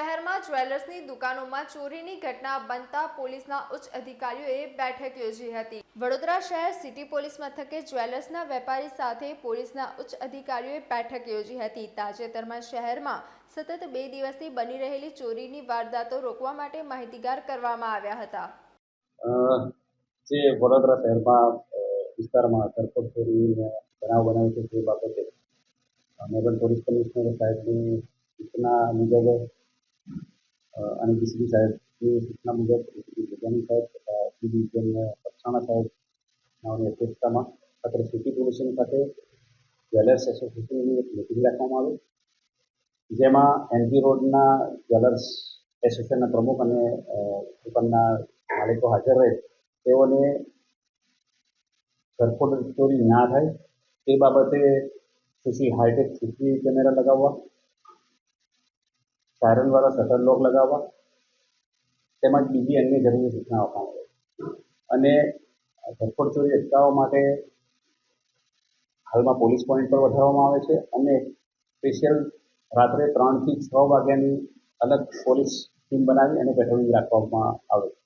શહેરમાં જ્વેલર્સની દુકાનોમાં ચોરીની ઘટના બનતા પોલીસના ઉચ્ચ અધિકારીઓએ બેઠક યોજી હતી. વડોદરા શહેર સિટી પોલીસ મથકે જ્વેલર્સના વેપારી સાથે પોલીસના ઉચ્ચ અધિકારીઓએ બેઠક યોજી હતી. તાજેતરમાં શહેરમાં સતત બે દિવસથી બની રહેલી ચોરીની વારદાતો રોકવા માટે માહિતીગાર કરવામાં આવ્યા હતા. જે વડોદરા શહેરમાં વિસ્તારમાં ધરપકડ ચોરીનો બનાવ બનાવ્યો છે તે બાબતે મેરલ પોલીસ કમિશનર સાહેબની સૂચના મુજબ અ, અને ડીસીપી સાહેબની સૂચના મુજબ ગજાની સાહેબ તથા સી ડિવિઝન પક્ષાણા સાહેબ નાઓની અધ્યક્ષતામાં અત્રે સિટી પોલીસ સ્ટેશન ખાતે જ્વેલર્સ એસોસિએશનની એક મિટિંગ રાખવામાં આવી. જેમાં એનજી રોડના જ્વેલર્સ એસોસિએશનના પ્રમુખ અને દુકાનના માલિકો હાજર રહે. તેઓને ઘરફોડ ચોરી ના થાય તે બાબતે સીસી હાઈટેક સીસીટીવી કેમેરા લગાવવા સાયરનવાળા શટર લોક લગાવવા તેમજ બીજી અન્ય જરૂરી સૂચનાઓ આપવામાં અને ધરપકડ ચોરી અટકાવવા માટે હાલમાં પોલીસ પોઈન્ટ પર વધારવામાં આવે છે અને સ્પેશિયલ રાત્રે ત્રણથી છ વાગ્યાની અલગ પોલીસ ટીમ બનાવી અને પેટ્રોલિંગ રાખવામાં આવે છે.